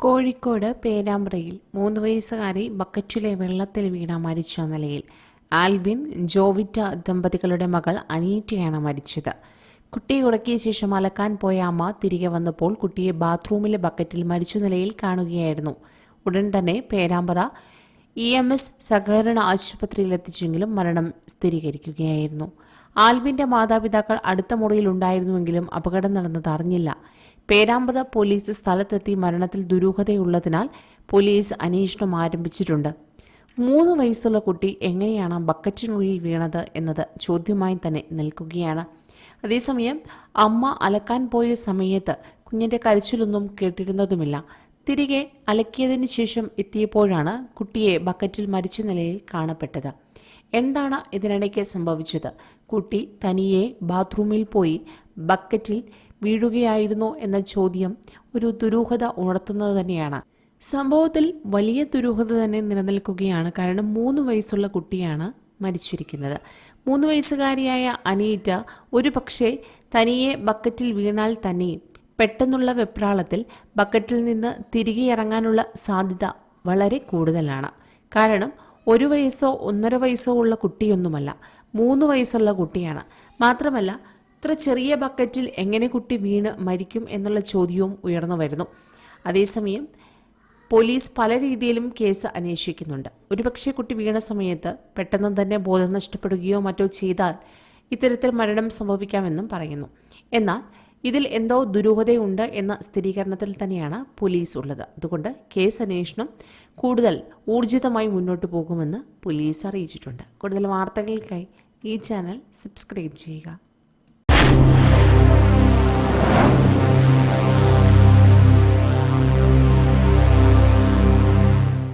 കോഴിക്കോട് പേരാമ്പ്രയിൽ മൂന്ന് വയസ്സുകാരി ബക്കറ്റിലെ വെള്ളത്തിൽ വീണ മരിച്ച നിലയിൽ ആൽബിൻ ജോവിറ്റ ദമ്പതികളുടെ മകൾ അനീറ്റയാണ് മരിച്ചത്. കുട്ടിയെ ഉറക്കിയ ശേഷം അലക്കാൻ പോയ അമ്മ തിരികെ വന്നപ്പോൾ കുട്ടിയെ ബാത്റൂമിലെ ബക്കറ്റിൽ മരിച്ച നിലയിൽ കാണുകയായിരുന്നു. ഉടൻ തന്നെ പേരാമ്പ്ര ഇ എം എസ് സഹകരണ ആശുപത്രിയിൽ എത്തിച്ചെങ്കിലും മരണം സ്ഥിരീകരിക്കുകയായിരുന്നു ആൽബിന്റെ മാതാപിതാക്കൾ അടുത്ത മുറിയിൽ ഉണ്ടായിരുന്നുവെങ്കിലും അപകടം നടന്നത് അറിഞ്ഞില്ല. പേരാമ്പ്ര പോലീസ് സ്ഥലത്തെത്തി മരണത്തിൽ ദുരൂഹതയുള്ളതിനാൽ പോലീസ് അന്വേഷണം ആരംഭിച്ചിട്ടുണ്ട്. മൂന്ന് വയസ്സുള്ള കുട്ടി എങ്ങനെയാണ് ബക്കറ്റിനുള്ളിൽ വീണത് എന്നത് ചോദ്യമായി തന്നെ നിൽക്കുകയാണ്. അതേസമയം അമ്മ അലക്കാൻ പോയ സമയത്ത് കുഞ്ഞിന്റെ കരച്ചിലൊന്നും കേട്ടിരുന്നതുമില്ല. തിരികെ അലക്കിയതിന് ശേഷം എത്തിയപ്പോഴാണ് കുട്ടിയെ ബക്കറ്റിൽ മരിച്ച നിലയിൽ കാണപ്പെട്ടത്. എന്താണ് ഇതിനിടയ്ക്ക് സംഭവിച്ചത്? കുട്ടി തനിയെ ബാത്റൂമിൽ പോയി ബക്കറ്റിൽ വീഴുകയായിരുന്നോ എന്ന ചോദ്യം ഒരു ദുരൂഹത ഉണർത്തുന്നത് തന്നെയാണ്. സംഭവത്തിൽ വലിയ ദുരൂഹത തന്നെ നിലനിൽക്കുകയാണ്. കാരണം മൂന്ന് വയസ്സുള്ള കുട്ടിയാണ് മരിച്ചിരിക്കുന്നത്. മൂന്ന് വയസ്സുകാരിയായ അനീറ്റ ഒരു പക്ഷേ തനിയെ ബക്കറ്റിൽ വീണാൽ തന്നെയും പെട്ടെന്നുള്ള വെപ്രാളത്തിൽ ബക്കറ്റിൽ നിന്ന് തിരികെ ഇറങ്ങാനുള്ള സാധ്യത വളരെ കൂടുതലാണ്. കാരണം ഒരു വയസ്സോ ഒന്നര വയസ്സോ ഉള്ള കുട്ടിയൊന്നുമല്ല മൂന്ന് വയസ്സുള്ള കുട്ടിയാണ്. മാത്രമല്ല ഇത്ര ചെറിയ ബക്കറ്റിൽ എങ്ങനെ കുട്ടി വീണ് മരിക്കും എന്നുള്ള ചോദ്യവും ഉയർന്നു വരുന്നു. അതേസമയം പോലീസ് പല രീതിയിലും കേസ് അന്വേഷിക്കുന്നുണ്ട്. ഒരുപക്ഷെ കുട്ടി വീണ സമയത്ത് പെട്ടെന്ന് തന്നെ ബോധം നഷ്ടപ്പെടുകയോ മറ്റോ ചെയ്താൽ ഇത്തരത്തിൽ മരണം സംഭവിക്കാമെന്നും പറയുന്നു. എന്നാൽ ഇതിൽ എന്തോ ദുരൂഹതയുണ്ട് എന്ന സ്ഥിരീകരണത്തിൽ തന്നെയാണ് പോലീസ് ഉള്ളത്. അതുകൊണ്ട് കേസ് അന്വേഷണം കൂടുതൽ ഊർജിതമായി മുന്നോട്ട് പോകുമെന്ന് പോലീസ് അറിയിച്ചിട്ടുണ്ട്. കൂടുതൽ വാർത്തകൾക്കായി ഈ ചാനൽ സബ്സ്ക്രൈബ് ചെയ്യുക.